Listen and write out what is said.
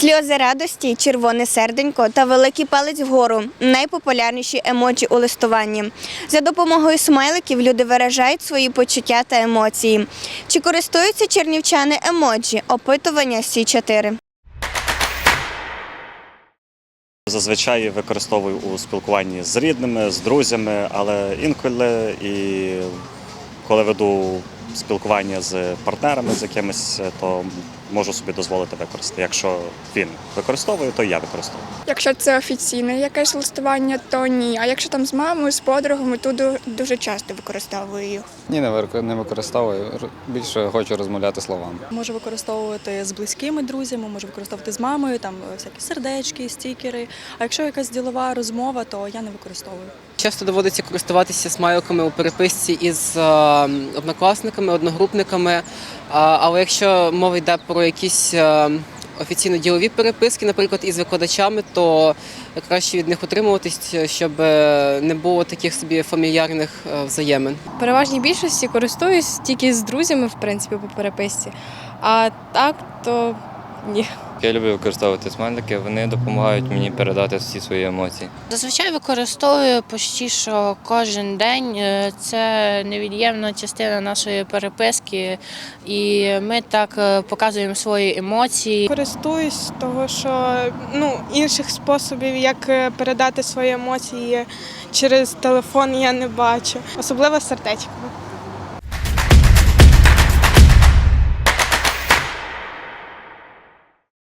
Сльози радості, червоне серденько та великий палець вгору найпопулярніші емоджі у листуванні. За допомогою смайликів люди виражають свої почуття та емоції. Чи користуються чернівчани емоджі? Опитування Сі 4 Зазвичай використовую у спілкуванні з рідними, з друзями, але інколи і коли веду спілкування з партнерами з якимись, то можу собі дозволити використати. Якщо він використовує, то я використовую. Якщо це офіційне якесь листування, то ні. А якщо там з мамою, з подругами, то ду- дуже часто використовую їх. Ні, не вир- не використовую. Р- Більше хочу розмовляти словами. Можу використовувати з близькими друзями, можу використовувати з мамою, там е, всякі сердечки, стікери. А якщо якась ділова розмова, то я не використовую. Часто доводиться користуватися смайликами у переписці із е, однокласниками, одногрупниками. А, але якщо мова йде про якісь е, офіційно ділові переписки, наприклад, із викладачами, то краще від них утримуватись, щоб е, не було таких собі фамільярних е, взаємин. переважній більшості користуюсь тільки з друзями, в принципі, по переписці. А так, то ні. Я люблю використовувати смайлики, вони допомагають мені передати всі свої емоції. Зазвичай використовую почти що кожен день. Е, Це невід'ємна частина нашої переписки, і ми так е, показуємо свої емоції. Користуюсь того, що ну інших способів, як е, передати свої емоції через телефон, я не бачу, особливо сердечками.